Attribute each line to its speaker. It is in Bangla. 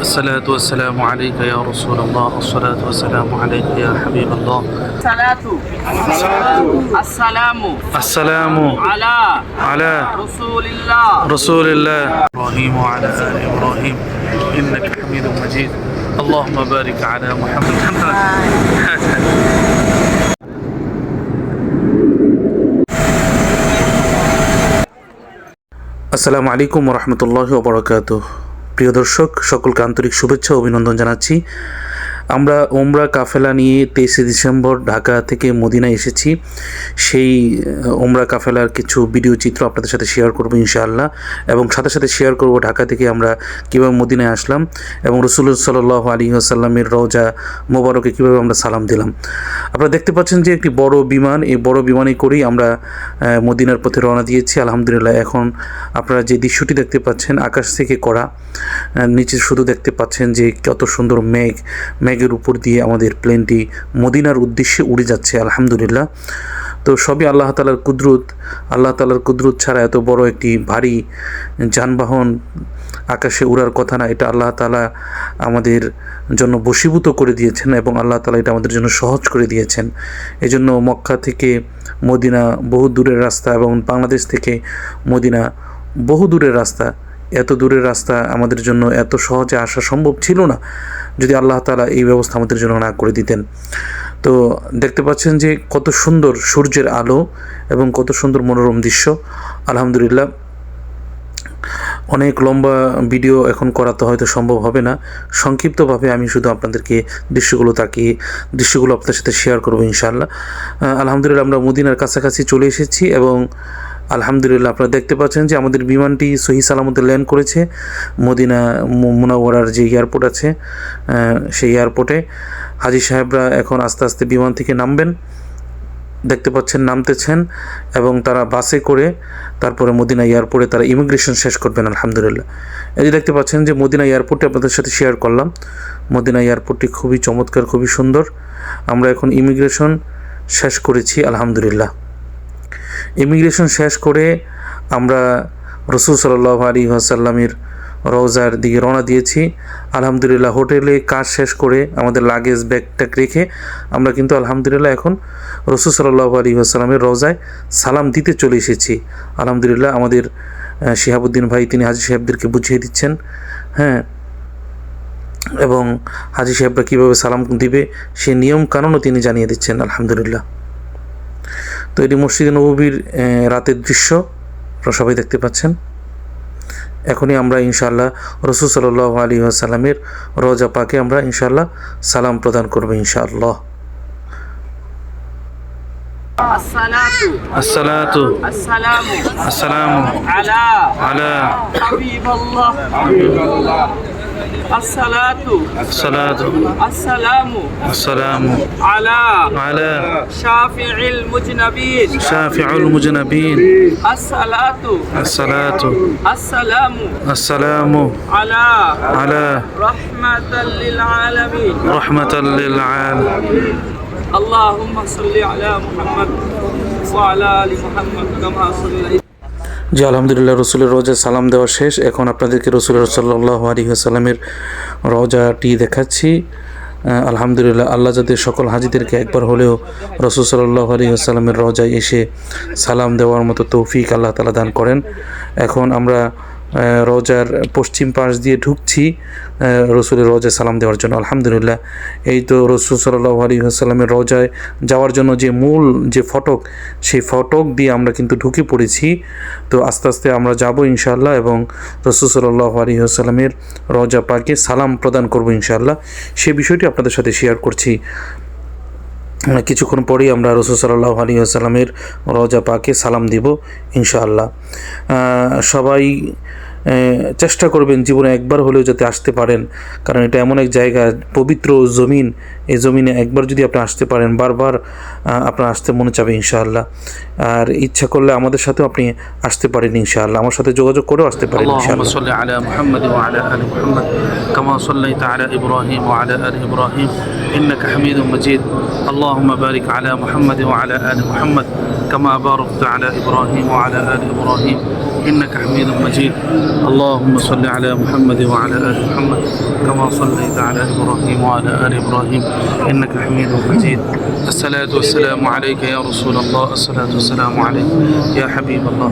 Speaker 1: الصلاة والسلام عليك يا رسول الله. الصلاة والسلام عليك يا حبيب الله.
Speaker 2: الصلاة. السلام.
Speaker 1: السلام
Speaker 2: على
Speaker 1: على
Speaker 2: رسول الله.
Speaker 1: رسول الله. إبراهيم وعلى آل إبراهيم. إنك حميد مجيد. اللهم بارك على محمد. السلام عليكم ورحمة الله وبركاته. প্রিয় দর্শক সকলকে আন্তরিক শুভেচ্ছা অভিনন্দন জানাচ্ছি। আমরা ওমরা কাফেলা নিয়ে তেইশে ডিসেম্বর ঢাকা থেকে মদিনা এসেছি। সেই ওমরা কাফেলার কিছু ভিডিও চিত্র আপনাদের সাথে শেয়ার করব ইনশাআল্লাহ। এবং সাথে সাথে শেয়ার করব ঢাকা থেকে আমরা কীভাবে মদিনায় আসলাম এবং রসুল সাল্লাহ আলী আসাল্লামের রওজা মোবারকে কীভাবে আমরা সালাম দিলাম। আপনারা দেখতে পাচ্ছেন যে একটি বড় বিমান, এই বড় বিমানে করেই আমরা মদিনার পথে রওনা দিয়েছি। আলহামদুলিল্লাহ, এখন আপনারা যে দৃশ্যটি দেখতে পাচ্ছেন, আকাশ থেকে করা নিচে শুধু দেখতে পাচ্ছেন যে কত সুন্দর মেঘ মেঘ মেঘের উপর দিয়ে আমাদের প্লেনটি মদিনার উদ্দেশ্যে উড়ে যাচ্ছে, আলহামদুলিল্লাহ। তো সবই আল্লাহ তালার কুদরত। আল্লাহ তালার কুদরত ছাড়া এত বড় একটি ভারী যানবাহন আকাশে উড়ার কথা না, এটা আল্লাহ তালা আমাদের জন্য বশীভূত করে দিয়েছেন এবং আল্লাহ তালা এটা আমাদের জন্য সহজ করে দিয়েছেন। এজন্য মক্কা থেকে মদিনা বহু দূরের রাস্তা এবং বাংলাদেশ থেকে মদিনা বহু দূরের রাস্তা। এত দূরের রাস্তা আমাদের জন্য এত সহজে আসা সম্ভব ছিল না। যদি আল্লাহ তালা এই ব্যবস্থা আমাদের জন্য না করে দিতেন। তো দেখতে পাচ্ছেন যে কত সুন্দর সূর্যের আলো এবং কত সুন্দর মনোরম দৃশ্য। আলহামদুলিল্লাহ। অনেক লম্বা ভিডিও এখন করা তো হয়তো সম্ভব হবে না। সংক্ষিপ্তভাবে আমি শুধু আপনাদেরকে দৃশ্যগুলো তাকিয়ে দৃশ্যগুলো আপনাদের সাথে শেয়ার করব ইনশাআল্লাহ। আহ, আলহামদুলিল্লাহ আমরা মদিনার কাছাকাছি চলে এসেছি এবং আলহামদুলিল্লাহ, আপনারা দেখতে পাচ্ছেন যে আমাদের বিমানটি সহি সালামতে ল্যান্ড করেছে। মদিনা মুনাওয়ারার যে এয়ারপোর্ট আছে সেই এয়ারপোর্টে। হাজি সাহেবরা এখন আস্তে আস্তে বিমান থেকে নামবেন। দেখতে পাচ্ছেন, নামতেছেন এবং তারা বাসে করে তারপরে মদিনা এয়ারপোর্টে তারা ইমিগ্রেশন শেষ করবেন, আলহামদুলিল্লাহ। এই যে দেখতে পাচ্ছেন যে মদিনা এয়ারপোর্টে আপনাদের সাথে শেয়ার করলাম। মদিনা এয়ারপোর্টটি খুবই চমৎকার, খুবই সুন্দর। আমরা এখন ইমিগ্রেশন শেষ করেছি, আলহামদুলিল্লাহ। ইমিগ্রেশন শেষ করে আমরা রসুল সাল্লাহ আলী আসাল্লামের রওজার দিকে রওনা দিয়েছি। আলহামদুলিল্লাহ, হোটেলে কাজ শেষ করে আমাদের লাগেজ ব্যাগট্যাগ রেখে আমরা কিন্তু আলহামদুলিল্লাহ এখন রসুল সাল্লাহ আলী আসাল্লামের রওজায় সালাম দিতে চলে এসেছি। আলহামদুলিল্লাহ, আমাদের শিহাবুদ্দিন ভাই তিনি হাজি সাহেবদেরকে বুঝিয়ে দিচ্ছেন। হ্যাঁ এবং হাজি সাহেবরা কীভাবে সালাম দিবে সে নিয়ম কানুনও তিনি জানিয়ে দিচ্ছেন, আলহামদুলিল্লাহ। তো এটি মসজিদে নবীর রাতের দৃশ্য আপনারা সবাই দেখতে পাচ্ছেন এখনই আমরা ইনশাআল্লাহ রসুল সাল্লাহ আলী সাল্লামের রোজা পাকে আমরা ইনশাআল্লাহ সালাম প্রদান করবো ইনশাআল্লাহ
Speaker 2: الصلاة
Speaker 1: الصلاة
Speaker 2: السلام
Speaker 1: السلام
Speaker 2: على
Speaker 1: على
Speaker 2: حبيب الله الصلاة.
Speaker 1: الصلاة.
Speaker 2: السلام.
Speaker 1: السلام.
Speaker 2: على
Speaker 1: على.
Speaker 2: شافع المجنبين.
Speaker 1: شافع المجنبين.
Speaker 2: الصلاة.
Speaker 1: الصلاة.
Speaker 2: السلام.
Speaker 1: السلام.
Speaker 2: على.
Speaker 1: على.
Speaker 2: رحمة للعالمين.
Speaker 1: رحمة للعالمين
Speaker 2: اللهم صل على محمد وعلى آل محمد كما صليت.
Speaker 1: জি আলহামদুলিল্লাহ রসুলের রোজা সালাম দেওয়া শেষ, এখন আপনাদেরকে রসুলের সাল্লাহ আলী সাল্লামের রোজাটি দেখাচ্ছি। আলহামদুলিল্লাহ, আল্লাহ যাদের সকল হাজিদেরকে একবার হলেও রসুল সাল্লাহ আলী সাল্লামের রোজায় এসে সালাম দেওয়ার মতো তৌফিক আল্লাহ তালা দান করেন। এখন আমরা রোজার পশ্চিম পাশ দিয়ে ঢুকছি। রসুলের রোজায় সালাম দেওয়ার জন্য আলহামদুলিল্লাহ। এই তো রসুল সাল্লাহ আলী সাল্লামের রোজায় যাওয়ার জন্য যে মূল যে ফটক, সেই ফটক দিয়ে আমরা কিন্তু ঢুকে পড়েছি। তো আস্তে আস্তে আমরা যাব ইনশাল্লাহ এবং রসুল সাল্লাহ আলী সাল্লামের রোজা পাকে সালাম প্রদান করব ইনশাআল্লাহ। সে বিষয়টি আপনাদের সাথে শেয়ার করছি। কিছুক্ষণ পরেই আমরা রসুল সাল্লাহ আলী আসসালামের রজা পাকে সালাম দিব ইনশাআল্লাহ। সবাই চেষ্টা করবেন জীবনে একবার হলেও যাতে আসতে পারেন কারণ এটা এমন এক জায়গা পবিত্র জমিন এই জমিনে একবার যদি আপনি আসতে পারেন বারবার আহ, আপনার আসতে মনে চাবে ইনশাআল্লাহ আর ইচ্ছা করলে আমাদের সাথেও আপনি আসতে পারেন ইনশাআল্লাহ আমার সাথে যোগাযোগ করেও আসতে পারেন
Speaker 3: اللهم
Speaker 1: ইনশাআল্লাহ
Speaker 3: صل على محمد وعلى ال محمد كما صليت على ابراهيم وعلى ال ابراهيم انك حميد مجيد اللهم بارك على محمد وعلى ال محمد كما باركت على ابراهيم وعلى ال ابراهيم إنك حميد مجيد. اللهم صل على محمد وعلى آل محمد كما صليت على إبراهيم وعلى آل إبراهيم إنك حميد مجيد. الصلاة والسلام عليك يا رسول الله. الصلاة والسلام عليك يا حبيب الله.